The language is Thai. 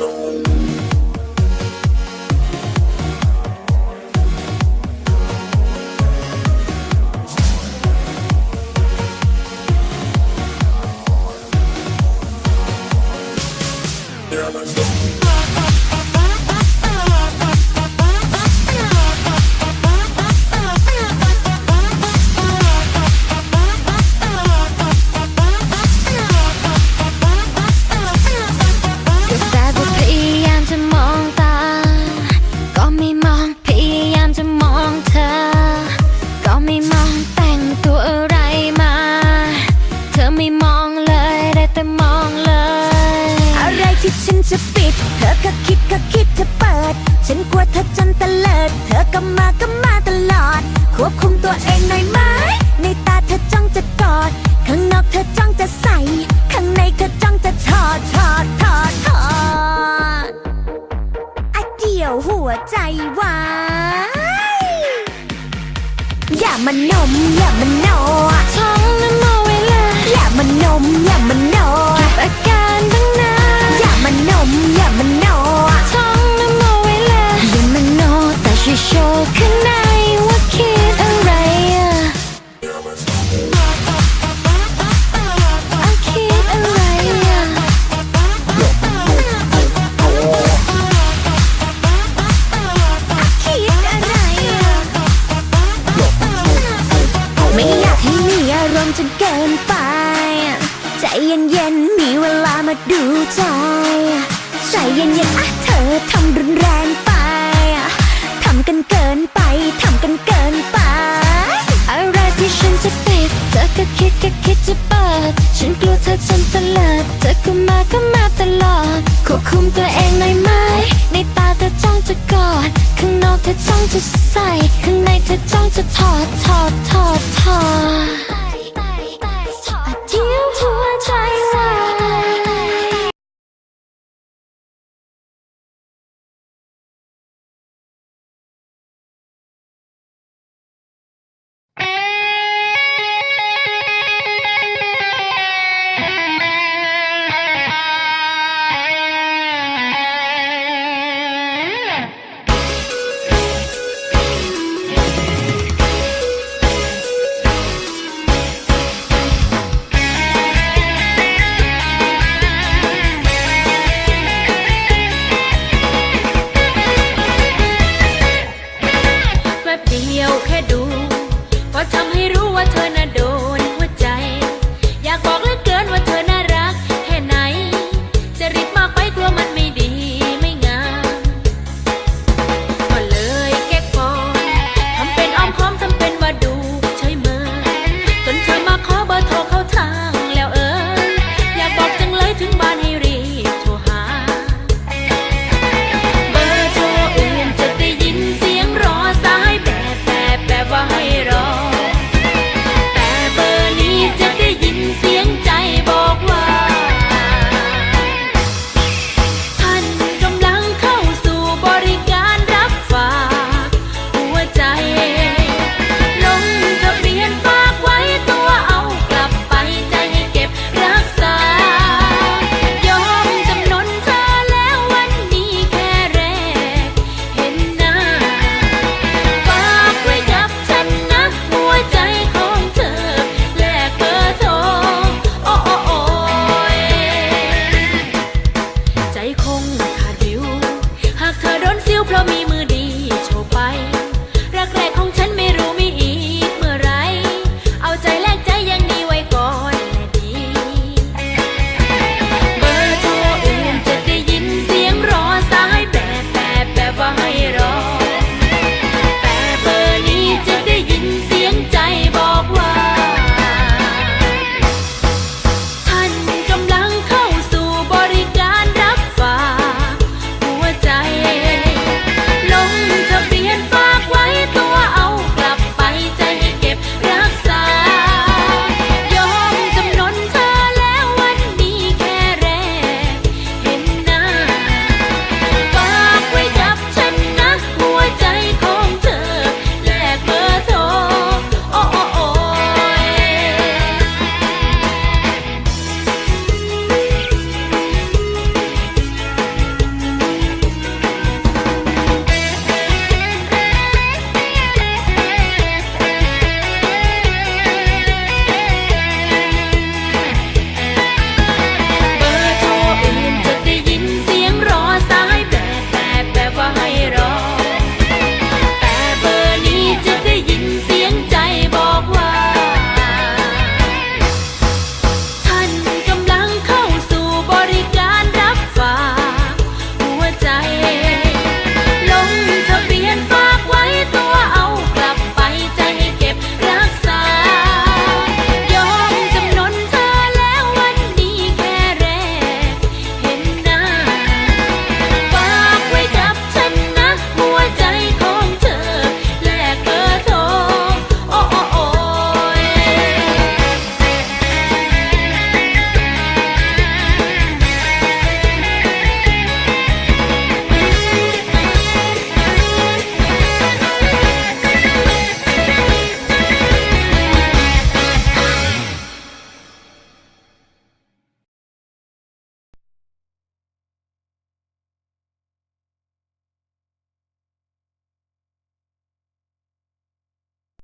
ก็ ฉันกลัวเธอจนตะเลิด เธอก็มาก็มาตลอด ควบคุมตัวเองหน่อยไหม ในตาเธอจ้องจะกอด ข้างนอกเธอจ้องจะใส่ ข้างในเธอจ้องจะถอดถอดถอดถอดอะเดี่ยวหัวใจวายอย่ามาหนมอย่ามาโนอะท้องน้ำ จนเกินไป ใจเย็นๆ มีเวลามาดูใจ ใจเย็นๆ อะเธอทำรุนแรงไป ทำกันเกินไป ทำกันเกินไป อะไรที่ฉันจะปิด เธอก็คิดก็คิดจะเปิด ฉันกลัวเธอจนตะเลิดเธอก็มาก็มาตลอด ควบคุมตัวเองหน่อยไหม ในตาเธอจ้องจะกอด ข้างนอกเธอจ้องจะใส่ ข้างในเธอจ้องจะถอดถอดถอดถอด